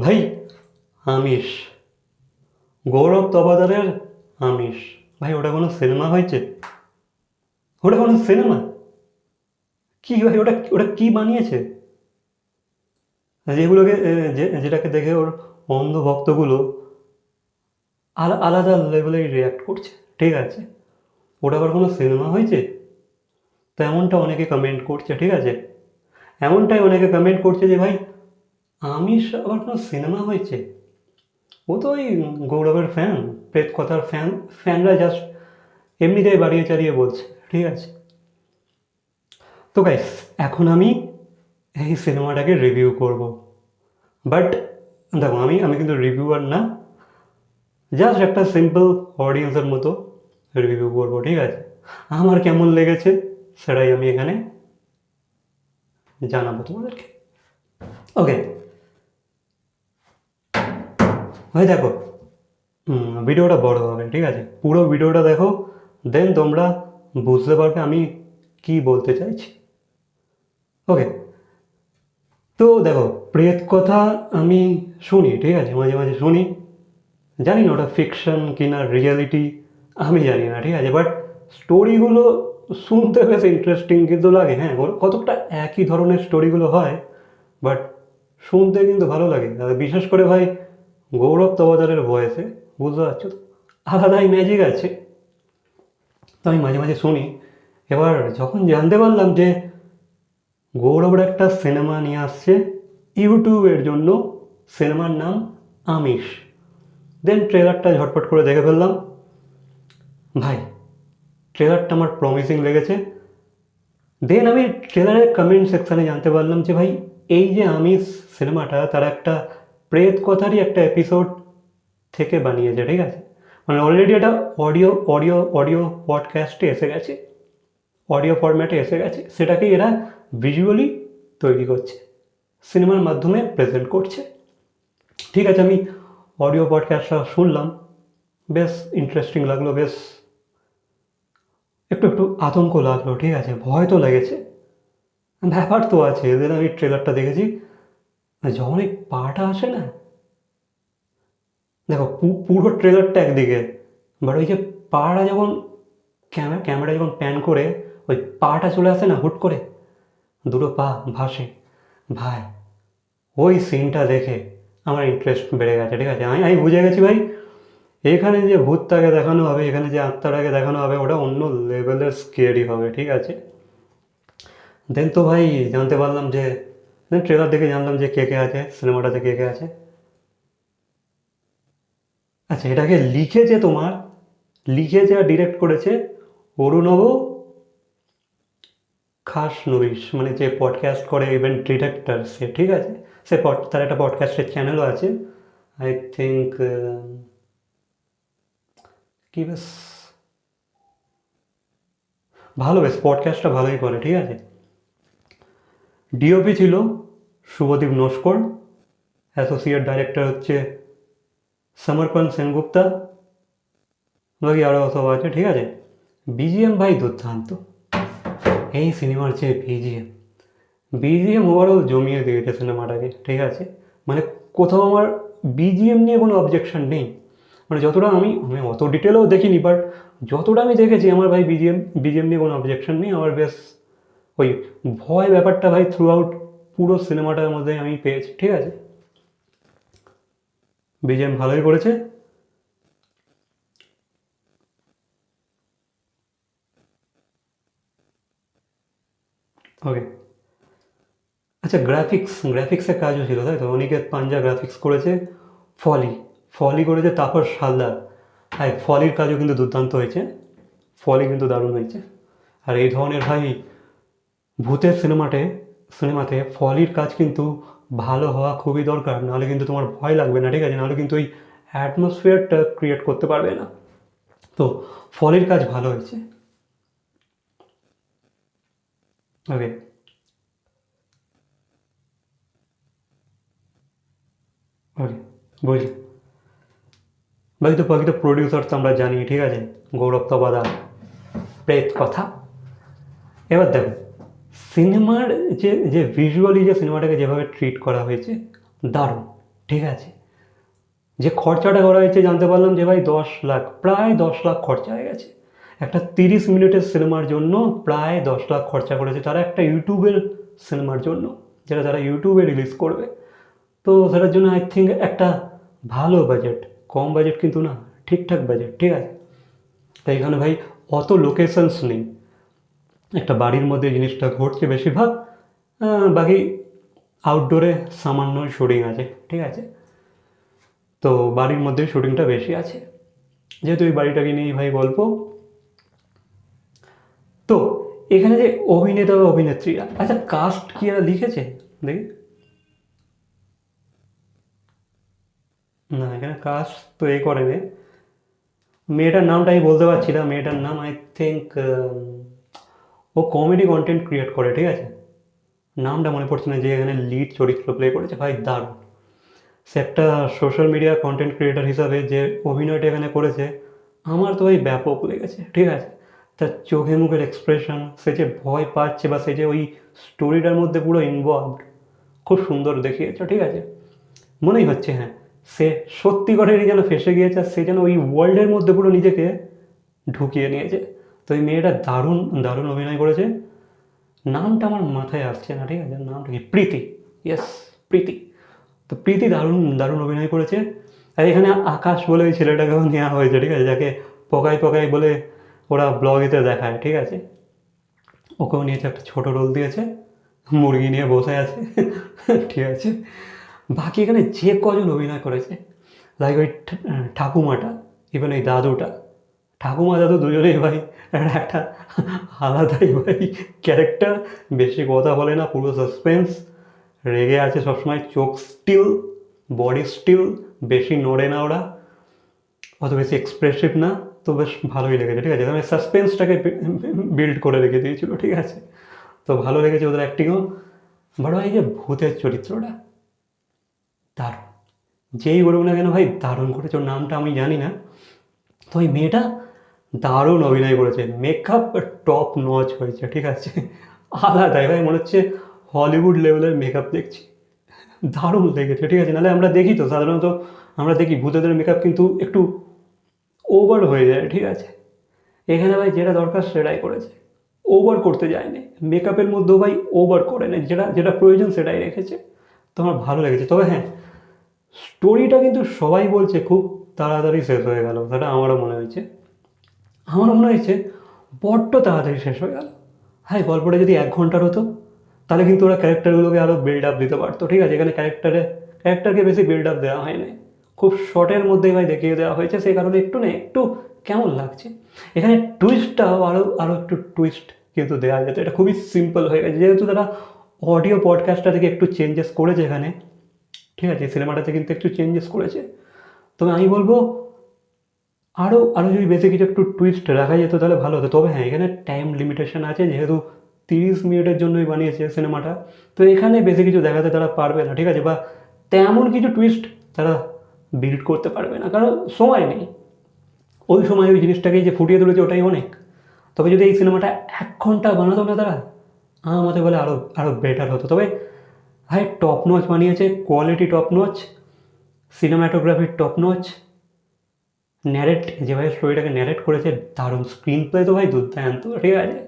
ভাই, আমিষ। গৌরব তবাদারের আমিষ। ভাই, ওটা কোনো সিনেমা হয়েছে? ওটা কোনো সিনেমা? কি ভাই, ওটা ওটা কি বানিয়েছে? যেগুলোকে যেটাকে দেখে ওর অন্ধ ভক্তগুলো আলা- আলাদা লেভেলে রিয়াক্ট করছে। ঠিক আছে। ওটা আবার কোনো সিনেমা হয়েছে? তো এমনটা অনেকে কমেন্ট করছে, ঠিক আছে? এমনটাই অনেকে কমেন্ট করছে যে, ভাই, আমিষ আবার কোনো সিনেমা হয়েছে? ও তো ওই গৌরবের ফ্যান প্রেত কথার ফ্যান ফ্যানরা জাস্ট এমনিতেই বাড়িয়ে চালিয়ে বলছে, ঠিক আছে? তো গাইস এখন আমি এই সিনেমাটাকে রিভিউ করব। বাট দেখো, আমি আমি কিন্তু রিভিউয়ার না জাস্ট একটা সিম্পল অডিয়েন্সের মতো রিভিউ করব, ঠিক আছে? আমার কেমন লেগেছে? সেটাই আমি এখানে জানাব তোমাদেরকে। ওকে ভাই দেখো ভিডিওটা বড় হবে, ঠিক আছে? পুরো ভিডিওটা দেখো দেন তোমরা বুঝতে পারবে আমি কি বলতে চাইছি। ওকে তো দেখো, প্রেত কথা আমি শুনি, ঠিক আছে? মাঝে মাঝে শুনি। জানি না ওটা ফিকশন কিনা রিয়েলিটি আমি জানি না, ঠিক আছে? বাট স্টোরিগুলো শুনতে বেশ ইন্টারেস্টিং কিন্তু লাগে হ্যাঁ কতটা একই ধরনের স্টোরিগুলো হয় বাট শুনতে কিন্তু ভালো লাগে। বিশেষ করে ভাই গৌরব তবাদারের ভয়েসে বুঝতে পারছ আলাদাই ম্যাজিক আছে। তো আমি মাঝে মাঝে শুনি। এবার যখন জানতে পারলাম যে গৌরবের একটা সিনেমা নিয়ে আসছে ইউটিউবের জন্য সিনেমার নাম আমিষ। দেন ট্রেলারটা ঝটপট করে দেখে ফেললাম। ভাই ট্রেলারটা আমার প্রমিসিং লেগেছে। দেন আমি ট্রেলারের কমেন্ট সেকশানে জানতে পারলাম যে ভাই, এই যে আমিষ সিনেমাটা তার একটা প্রেত কথারই একটা এপিসোড থেকে বানিয়েছে, ঠিক আছে? মানে অলরেডি এটা অডিও অডিও অডিও পডকাস্টে এসে গেছে অডিও ফরম্যাটে এসে গেছে সেটাকে এরা ভিজুয়ালি তৈরি করছে সিনেমার মাধ্যমে প্রেজেন্ট করছে। ঠিক আছে, আমি অডিও পডকাস্টটা শুনলাম, বেশ ইন্টারেস্টিং লাগল, বেশ একটু একটু আতঙ্ক লাগল, ঠিক আছে? ভয় তো লেগেছে। ব্যাপার তো আছে, এদের আমি ট্রেলারটা দেখেছি। যখন এই পাটা আসে না, দেখো পুরো ট্রেলারটা একদিকে বাট ওই যে পাটা যখন ক্যামেরা ক্যামেরা যখন প্যান করে, ওই পাটা চলে আসে না, হুট করে? দুটো পা ভাসে। ভাই, ওই সিনটা দেখে আমার ইন্টারেস্ট বেড়ে গেছে, ঠিক আছে? আমি আমি বুঝে গেছি, ভাই। এখানে যে ভূতটাকে দেখানো হবে, এখানে যে আত্মাটাকে দেখানো হবে, ওটা অন্য লেভেলের স্কেয়ারি হবে, ঠিক আছে? দেন তো ভাই জানতে পারলাম যে দেন ট্রেলার দেখে জানলাম যে কে কে আছে সিনেমাটাতে কে কে আছে। আচ্ছা এটাকে লিখেছে তোমার, লিখেছে আর ডিরেক্ট করেছে অরুণব খাস নবিশ মানে যে পডকাস্ট করে ইভেন্ট ডিরেক্টর সে, ঠিক আছে? সে তার একটা পডকাস্টের চ্যানেলও আছে। আই থিঙ্ক কি বেশ ভালো বেশ পডকাস্টটা ভালোই করে, ঠিক আছে? ডিওপি ছিল শুভদীপ নস্কর অ্যাসোসিয়েট ডাইরেক্টর হচ্ছে সমর্পণ সেনগুপ্তা, বাকি আরও সব আছে, ঠিক আছে? বিজিএম ভাই দুর্দান্ত। এই সিনেমার যে বিজিএম বিজিএম ওভারঅল জমিয়ে দিয়েছে সিনেমাটাকে ঠিক আছে? মানে কোথাও আমার বিজিএম নিয়ে কোনো অবজেকশন নেই। মানে যতটা আমি আমি অত ডিটেলেও দেখিনি বাট যতটা আমি দেখেছি, আমার ভাই বিজিএম বিজিএম নিয়ে কোনো অবজেকশন নেই, আমার বেশ ওই ভয় ব্যাপারটা ভাই থ্রু আউট পুরো সিনেমাটার মধ্যে আমি পেয়েছি, ঠিক আছে? বিজিএম ভালোই করেছে। ওকে আচ্ছা গ্রাফিক্স গ্রাফিক্সের কাজও ছিল, তাই তো? অনিকেত পাঞ্জা গ্রাফিক্স করেছে ফলি ফলি করেছে, তারপর সালদার। হ্যাঁ ফলির কাজও কিন্তু দুর্দান্ত হয়েছে ফলি কিন্তু দারুণ হয়েছে। আর এই ধরনের ভাই, ভূতের সিনেমাতে সিনেমাতে ফলির কাজ কিন্তু ভালো হওয়া খুবই দরকার, নাহলে কিন্তু তোমার ভয় লাগবে না, ঠিক আছে? নাহলে কিন্তু ওই অ্যাটমসফিয়ারটা ক্রিয়েট করতে পারবে না। তো, ফলির কাজ ভালো হয়েছে। ওকে। ওকে বুঝলি বাকি তো বাকি তো প্রডিউসার তো আমরা জানি, ঠিক আছে? গৌরব তবাদা প্রেত কথা। এবার দেখো, সিনেমার যে যে ভিজুয়ালি যে সিনেমাটাকে যেভাবে ট্রিট করা হয়েছে, দারুণ, ঠিক আছে? যে খরচাটা করা হয়েছে, জানতে পারলাম যে ভাই দশ লাখ, প্রায় দশ লাখ খরচা হয়ে গেছে। একটা তিরিশ মিনিটের সিনেমার জন্য প্রায় দশ লাখ খরচা করেছে তারা একটা ইউটিউবের সিনেমার জন্য, যেটা তারা ইউটিউবে রিলিজ করবে। তো সেটার জন্য আই থিঙ্ক একটা ভালো বাজেট কম বাজেট কিন্তু না, ঠিকঠাক বাজেট ঠিক আছে? তাই এখানে ভাই অত লোকেশনস নেই। একটা বাড়ির মধ্যে জিনিসটা ঘটছে বেশিরভাগ বাকি আউটডোরে সামান্য শুটিং আছে, ঠিক আছে? তো বাড়ির মধ্যে শুটিংটা বেশি আছে। যেহেতু এই বাড়িটাকে নিয়েই ভাই গল্প। তো এখানে যে অভিনেতা বা অভিনেত্রীরা আচ্ছা কাস্ট কি এরা লিখেছে? দেখি। না, এখানে কাজ তো এ করেনি। মেয়েটার নামটা আমি বলতে পারছি না, মেয়েটার নাম আই থিঙ্ক ও কমেডি কন্টেন্ট ক্রিয়েট করে, ঠিক আছে? নামটা মনে পড়ছে না, যে এখানে লিড চরিত্র প্লে করেছে, ভাই দারুণ। সে একটা সোশ্যাল মিডিয়া কন্টেন্ট ক্রিয়েটার হিসাবে যে অভিনয়টা এখানে করেছে, আমার তো ভাই ব্যাপক লেগেছে, ঠিক আছে? তার চোখে মুখের এক্সপ্রেশন সে যে ভয় পাচ্ছে বা সে যে ওই স্টোরিটার মধ্যে পুরো ইনভলভড খুব সুন্দর দেখিয়েছে, ঠিক আছে? মনেই হচ্ছে হ্যাঁ। সে সত্যি করেরই যেন ফেসে গিয়েছে আর সে যেন ওই ওয়ার্ল্ডের মধ্যে পুরো নিজেকে ঢুকিয়ে নিয়েছে। তো এই মেয়েটা দারুণ দারুণ অভিনয় করেছে। নামটা আমার মাথায় আসছে না, ঠিক আছে? নামটা কি? প্রীতি। ইয়েস প্রীতি। তো প্রীতি দারুণ দারুণ অভিনয় করেছে। আর এখানে আকাশ বলে ওই ছেলেটাকেও নেওয়া হয়েছে, ঠিক আছে? যাকে পকাই পকাই বলে ওরা ব্লগেতে দেখায়, ঠিক আছে? ওকেও নিয়েছে একটা ছোট রোল দিয়েছে। মুরগি নিয়ে বসে আছে, ঠিক আছে? বাকি এখানে যে কজন অভিনয় করেছে লাইক ওই ঠাকুমাটা ইভেন ওই দাদুটা। ঠাকুমা দাদু দুজনেই ভাই, একটা আলাদাই ভাই ক্যারেক্টার বেশি কথা বলে না, পুরো সাসপেন্স রেগে আছে সবসময়, চোখ স্টিল বডি স্টিল বেশি নড়ে না ওরা। অত বেশি এক্সপ্রেসিভ না, তো বেশ ভালোই লেগেছে, ঠিক আছে? সাসপেন্সটাকে বিল্ড করে রেখে দিয়েছিল, ঠিক আছে? তো ভালো লেগেছে ওদের অ্যাক্টিংও বড় এই যে ভূতের চরিত্রটা দারুণ যেই বলুক না কেন ভাই, দারুণ করেছে। ওর নামটা আমি জানি না। তো ওই মেয়েটা দারুণ অভিনয় করেছে। মেকআপ টপ নচ হয়েছে, ঠিক আছে? আলাদাই ভাই, মনে হচ্ছে হলিউড লেভেলের মেকআপ দেখছি। দারুণ লেগেছে, ঠিক আছে? নাহলে আমরা দেখি তো, সাধারণত আমরা দেখি ভূতেদের মেকআপ কিন্তু একটু ওভার হয়ে যায়, ঠিক আছে? এখানে ভাই যেটা দরকার সেটাই করেছে। ওভার করতে যায়নি। মেকআপের মধ্যেও ভাই ওভার করে নেই যেটা যেটা প্রয়োজন সেটাই রেখেছে। তো আমার ভালো লেগেছে। তবে হ্যাঁ স্টোরিটা কিন্তু সবাই বলছে খুব তাড়াতাড়ি শেষ হয়ে গেল, সেটা আমারও মনে হয়েছে। আমারও মনে হয়েছে বড্ড তাড়াতাড়ি শেষ হয়ে গেল। হ্যাঁ গল্পটা যদি এক ঘণ্টার হতো, তাহলে কিন্তু ওরা ক্যারেক্টারগুলোকে আরও বিল্ড আপ দিতে পারতো, ঠিক আছে? এখানে ক্যারেক্টারে, ক্যারেক্টারকে বেশি বিল্ড আপ দেওয়া হয়নি। খুব শর্টের মধ্যেই ভাই দেখিয়ে দেওয়া হয়েছে, সেই কারণে একটু না, একটু কেমন লাগছে। এখানে টুইস্টটাও আরও আরও একটু টুইস্ট কিন্তু দেওয়া যেত। এটা খুবই সিম্পল হয়ে গেছে, যেহেতু তারা অডিও পডকাস্টটা থেকে একটু চেঞ্জেস করেছে এখানে। ঠিক আছে সিনেমাটাতে কিন্তু একটু চেঞ্জেস করেছে। তবে আমি বলব আরও আরও যদি বেশি কিছু একটু টুইস্ট রাখা যেত তাহলে ভালো হতো। তবে হ্যাঁ এখানে টাইম লিমিটেশন আছে, যেহেতু তিরিশ মিনিটের জন্যই বানিয়েছে সিনেমাটা। তো এখানে বেশি কিছু দেখাতে তারা পারবে না, ঠিক আছে? বা তেমন কিছু টুইস্ট তারা বিল্ড করতে পারবে না, কারণ সময় নেই। ওই সময় ওই জিনিসটাকে যে ফুটিয়ে তুলেছে ওটাই অনেক। তবে যদি এই সিনেমাটা এক ঘণ্টা বানাতো না তারা, আমার মতে বলে আরও আরও বেটার হতো। তবে ভাই টপ নচ বানিয়েছে quality top notch cinematography top notch narrate যেভাবে স্টোরিটাকে ন্যারেট করেছে, দারুণ স্ক্রিন প্লে তো ভাই দুর্দান্ত, ঠিক আছে?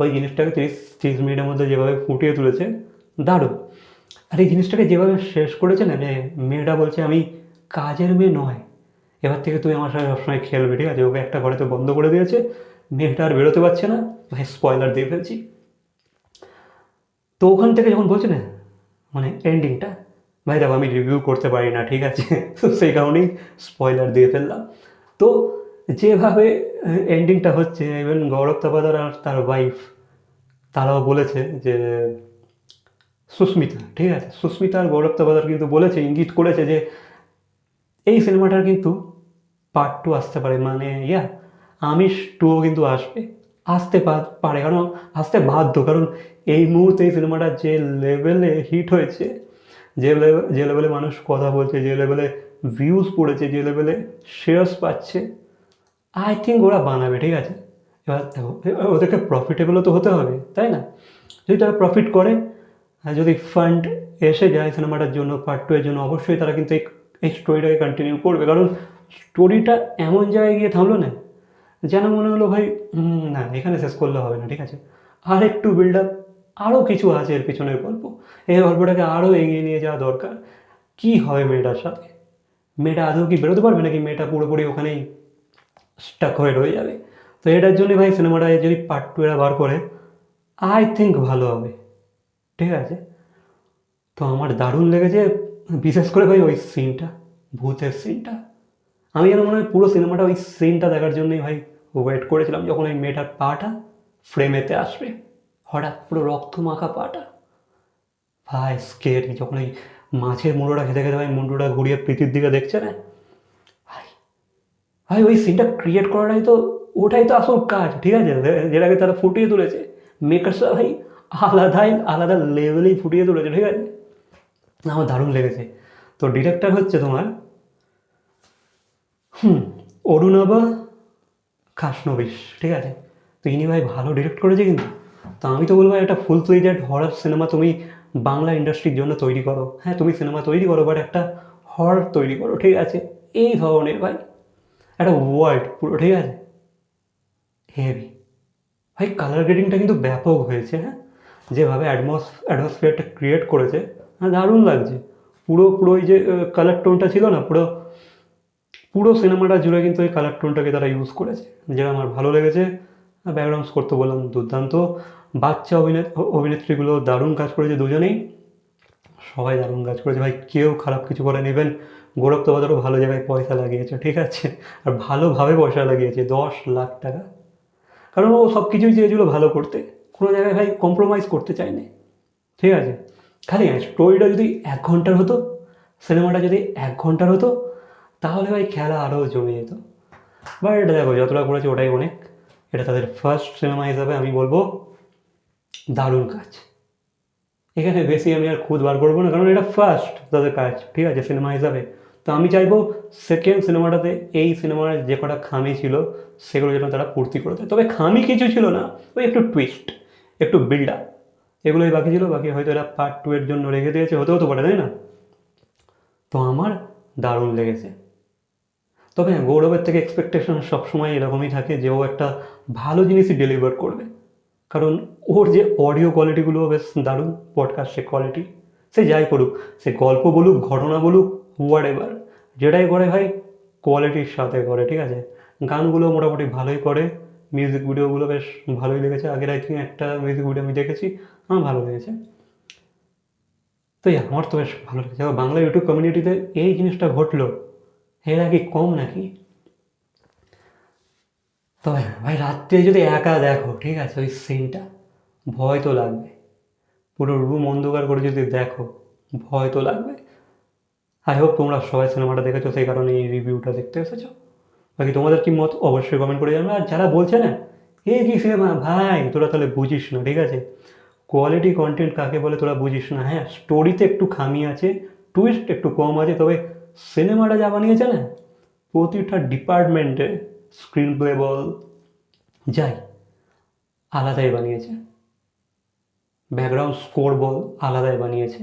ওই জিনিসটাকে তিরিশ তিরিশ মিনিটের মধ্যে যেভাবে ফুটিয়ে তুলেছে, দারুণ। আর এই জিনিসটাকে যেভাবে শেষ করেছে না, যে মেয়েটা বলছে, আমি কাজের মেয়ে নয়, এবার থেকে তুই আমার সাথে সবসময় খেলবে, ঠিক আছে? ওকে একটা ঘরেতে বন্ধ করে দিয়েছে, মেয়েটা আর বেরোতে পারছে না। ভাই স্পয়লার দিয়ে ফেলছি। তো ওখান থেকে যখন বলছে না মানে এন্ডিংটা ভাই দেখো আমি রিভিউ করতে পারি না, ঠিক আছে? তো সেই কারণেই স্পয়লার দিয়ে ফেললাম। তো যেভাবে এন্ডিংটা হচ্ছে ইভেন গৌরব তাপাদার আর তার ওয়াইফ তারাও বলেছে যে, সুস্মিতা, ঠিক আছে? সুস্মিতা আর গৌরব তাপাদার কিন্তু বলেছে, ইঙ্গিত করেছে যে, এই সিনেমাটার কিন্তু পার্ট টু আসতে পারে। মানে ইয়া আমিষ টুও কিন্তু আসবে। আসতে পারে। কারণ আসতে বাধ্য। কারণ এই মুহূর্তে এই সিনেমাটা যে লেভেলে হিট হয়েছে, যে লেভেল যে লেভেলে মানুষ কথা বলছে, যে লেভেলে ভিউজ পড়েছে, যে লেভেলে শেয়ার্স পাচ্ছে আই থিঙ্ক ওরা বানাবে, ঠিক আছে? এবার দেখো ওদেরকে প্রফিটেবলও তো হতে হবে, তাই না? যদি তারা প্রফিট করে যদি ফান্ড এসে যায় সিনেমাটার জন্য পার্ট টু এর জন্য, অবশ্যই তারা কিন্তু এই স্টোরিটাকে কন্টিনিউ করবে। কারণ স্টোরিটা এমন জায়গায় গিয়ে থামলো না। যেন মনে হলো, ভাই না, এখানে শেষ করলে হবে না, ঠিক আছে? আর একটু বিল্ড আপ আরও কিছু আছে এর পিছনের গল্প। এই গল্পটাকে আরও এগিয়ে নিয়ে যাওয়া দরকার। কি হবে মেয়েটার সাথে? মেয়েটা আদৌ কি বেরোতে পারবে নাকি মেয়েটা পুরোপুরি ওখানেই স্টাক হয়ে রয়ে যাবে? তো এটার জন্য ভাই সিনেমাটা যদি পার্ট টু এরা বার করে আই থিঙ্ক ভালো হবে। ঠিক আছে? তো আমার দারুণ লেগেছে বিশেষ করে ভাই ওই সিনটা ভূতের সিনটা আমি যেন মনে হয় পুরো সিনেমাটা ওই সিনটা দেখার জন্যই ভাই ওয়েট করেছিলাম যখন ওই মেয়েটার পাটা ফ্রেমেতে আসবে। হঠাৎ পুরো রক্ত মাখা পাটা। ভাই স্কের যখন ওই মাছের মুড়োটা খেতে খেতে ভাই মুন্ডুটা ঘুরিয়ে প্রীতির দিকে দেখছে না? ভাই ভাই, ওই সিনটা ক্রিয়েট করাটাই তো, ওটাই তো আসল কাজ, ঠিক আছে? যেটাকে তারা ফুটিয়ে তুলেছে। মেকার্সরা ভাই আলাদাই, আলাদা লেভেলেই ফুটিয়ে তুলেছে, ঠিক আছে? আমার দারুণ লেগেছে। তো ডিরেক্টর হচ্ছে তোমার, হুম, অরুণাবা খাসনবিশ ঠিক আছে? তো ইনি ভাই ভালো ডিরেক্ট করেছে কিন্তু। তো আমি তো বলব একটা ফুল ফ্লেজেড হরার সিনেমা তুমি বাংলা ইন্ডাস্ট্রির জন্য তৈরি করো। হ্যাঁ তুমি সিনেমা তৈরি করো বাট একটা হরার তৈরি করো, ঠিক আছে? এই ধরনের ভাই। একটা ওয়ার্ল্ড পুরো, ঠিক আছে? হেভি ভাই কালার গ্রেডিংটা কিন্তু ব্যাপক হয়েছে হ্যাঁ? যেভাবে অ্যাটমস অ্যাটমসফিয়ারটা ক্রিয়েট করেছে হ্যাঁ দারুণ লাগছে। পুরো পুরো ওই যে কালার টোনটা ছিল না, পুরো পুরো সিনেমাটা জুড়ে কিন্তু ওই কালার টোনটাকে তারা ইউজ করেছে, যেটা আমার ভালো লেগেছে। ব্যাকগ্রাউন্ড স্কোর তো বললাম, দুর্দান্ত। বাচ্চা অভিনেত, অভিনেত্রীগুলো দারুণ কাজ করেছে দুজনেই। সবাই দারুণ কাজ করেছে। ভাই, কেউ খারাপ কিছু করে নেবেন গৌরব তোবাদেরও ভালো জায়গায় পয়সা লাগিয়েছে, ঠিক আছে? আর ভালোভাবে পয়সা লাগিয়েছে, দশ লাখ টাকা। কারণ ও সব কিছুই চেয়েছিলো ভালো করতে। কোনো জায়গায় ভাই কম্প্রোমাইজ করতে চায়নি, ঠিক আছে? খালি স্টোরিটা যদি এক ঘণ্টার হতো সিনেমাটা যদি এক ঘণ্টার হতো তাহলে ভাই খেলা আরও জমে যেত। বাট এটা দেখো, যতটা করেছে ওটাই অনেক। এটা তাদের ফার্স্ট সিনেমা হিসাবে আমি বলব, দারুণ কাজ। এখানে বেশি আমি আর খুদ বার করব না, কারণ এটা ফার্স্ট তাদের কাজ, ঠিক আছে সিনেমা হিসাবে। তো আমি চাইব সেকেন্ড সিনেমাটাতে এই সিনেমার যে কটা খামি ছিল, সেগুলো যেন তারা পূর্তি করে দেয়। তবে খামি কিছু ছিল না, ওই একটু টুইস্ট একটু বিল্ড আপ এগুলোই বাকি ছিল, বাকি হয়তো এরা পার্ট টু এর জন্য রেখে দিয়েছে, হতেও তো পারে, তাই না? তো আমার দারুণ লেগেছে। তবে হ্যাঁ, গৌরবের থেকে এক্সপেকটেশন সবসময় এরকমই থাকে যে ও একটা ভালো জিনিসই ডেলিভার করবে। কারণ ওর যে অডিও কোয়ালিটিগুলো বেশ দারুণ পডকাস্টের কোয়ালিটি সে যাই করুক সে গল্প বলুক ঘটনা বলুক হোয়াট এভার যেটাই করে ভাই কোয়ালিটির সাথে করে ঠিক আছে? গানগুলো মোটামুটি ভালোই করে মিউজিক ভিডিওগুলো বেশ ভালোই লেগেছে। আগের আই থিঙ্ক একটা মিউজিক ভিডিও আমি দেখেছি আমার ভালো লেগেছে। তো আমার তো বেশ ভালো লেগেছে। বাংলা ইউটিউব কমিউনিটিতে এই জিনিসটা ঘটলো এরা কি কম নাকি? তবে ভাই, রাত্রে যদি একা দেখো, ঠিক আছে, ওই সিনটা ভয় তো লাগবে। পুরো রুম অন্ধকার করে যদি দেখো, ভয় তো লাগবে। আই হোপ তোমরা সবাই সিনেমাটা দেখেছ, সেই কারণে এই রিভিউটা দেখতে এসেছ। বাকি তোমাদের কি মত? অবশ্যই কমেন্ট করে জানাবে। আর যারা বলছে না, এ কি সিনেমা ভাই, তোরা তাহলে বুঝিস না, ঠিক আছে? কোয়ালিটি কন্টেন্ট কাকে বলে তোরা বুঝিস না। হ্যাঁ স্টোরিতে একটু খামি আছে টুইস্ট একটু কম আছে, তবে সিনেমাটা যা বানিয়েছে না, প্রতিটা ডিপার্টমেন্টে স্ক্রিন প্লে বল যাই, আলাদাই বানিয়েছে। ব্যাকগ্রাউন্ড স্কোর বল আলাদাই বানিয়েছে,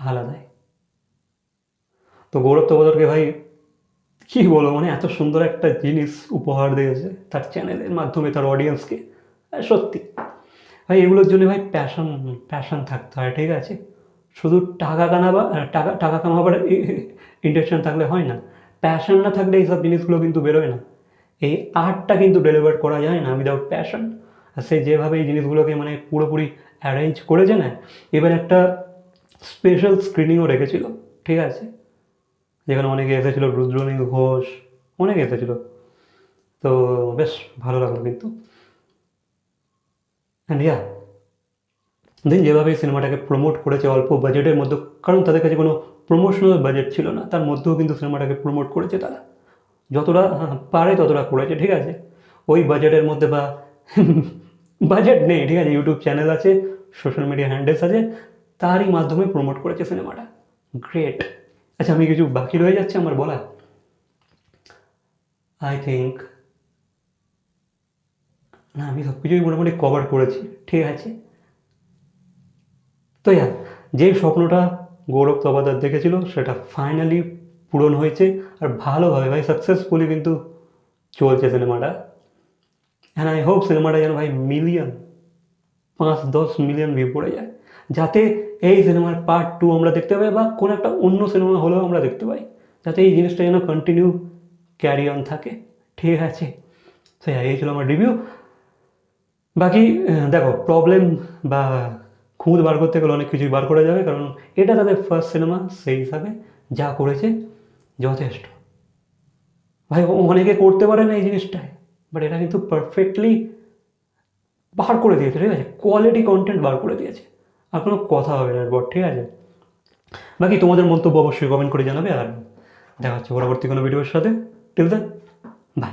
আলাদাই। তো গৌরব ভাই, কী বলব মানে এত সুন্দর একটা জিনিস উপহার দিয়েছে তার চ্যানেলের মাধ্যমে, তার অডিয়েন্সকে সত্যি। ভাই, এগুলোর জন্য ভাই প্যাশন প্যাশন থাকতে হয়, ঠিক আছে? শুধু টাকা কামাবা টাকা টাকা কামাবার ইন্টেনশন থাকলে হয় না। প্যাশন না থাকলে এইসব জিনিসগুলো কিন্তু বেরোয় না। এই আর্টটা কিন্তু ডেলিভার করা যায় না উইদাউট প্যাশন আর সে যেভাবে এই জিনিসগুলোকে মানে পুরোপুরি অ্যারেঞ্জ করেছে না, এবার একটা স্পেশাল স্ক্রিনিংও রেখেছিল, ঠিক আছে? যেখানে অনেকে এসেছিল রুদ্রনীল ঘোষ, অনেকে এসেছিল। তো বেশ ভালো লাগল কিন্তু। অ্যান্ড ইয়া দেন যেভাবে সিনেমাটাকে প্রমোট করেছে অল্প বাজেটের মধ্যে কারণ তাদের কাছে কোনো প্রমোশনাল বাজেট ছিল না তার মধ্যেও কিন্তু সিনেমাটাকে প্রমোট করেছে তারা। যতটা হ্যাঁ, পারে ততটা করেছে ঠিক আছে? ওই বাজেটের মধ্যে বা বাজেট নেই ঠিক আছে? ইউটিউব চ্যানেল আছে সোশ্যাল মিডিয়া হ্যান্ডেলস আছে তারই মাধ্যমে প্রমোট করেছে সিনেমাটা। গ্রেট আচ্ছা আমি কিছু বাকি রয়ে যাচ্ছে আমার বলা? আই থিঙ্ক না আমি সব কিছুই মোটামুটি কভার করেছি ঠিক আছে? তো ইয়ার যে স্বপ্নটা গৌরব তবাদার দেখেছিল, সেটা ফাইনালি পূরণ হয়েছে আর ভালোভাবে ভাই সাকসেসফুলি কিন্তু চলছে সিনেমাটা অ্যান্ড আই হোপ সিনেমাটা যেন ভাই মিলিয়ন পাঁচ, দশ মিলিয়ন ভিউ পড়ে যায়, যাতে এই সিনেমার পার্ট টু আমরা দেখতে পাই বা কোনো একটা অন্য সিনেমা হলেও আমরা দেখতে পাই, যাতে এই জিনিসটা যেন কন্টিনিউ ক্যারি অন থাকে। ঠিক আছে। তো এই ছিল আমার রিভিউ বাকি দেখো প্রবলেম বা খুঁত বার করতে গেলে অনেক কিছুই বার করা যাবে, কারণ এটা তাদের ফার্স্ট সিনেমা সেই হিসাবে যা করেছে যথেষ্ট। ভাই অনেকে করতে পারে না এই জিনিসটায় বাট এটা কিন্তু পারফেক্টলি বার করে দিয়েছে, ঠিক আছে? কোয়ালিটি কন্টেন্ট বার করে দিয়েছে। আর কোনো কথা হবে না এরপর ঠিক আছে? বাকি তোমাদের মন্তব্য অবশ্যই কমেন্ট করে জানাবে, আর দেখা হচ্ছে পরবর্তী কোনো ভিডিওর সাথে। Till then by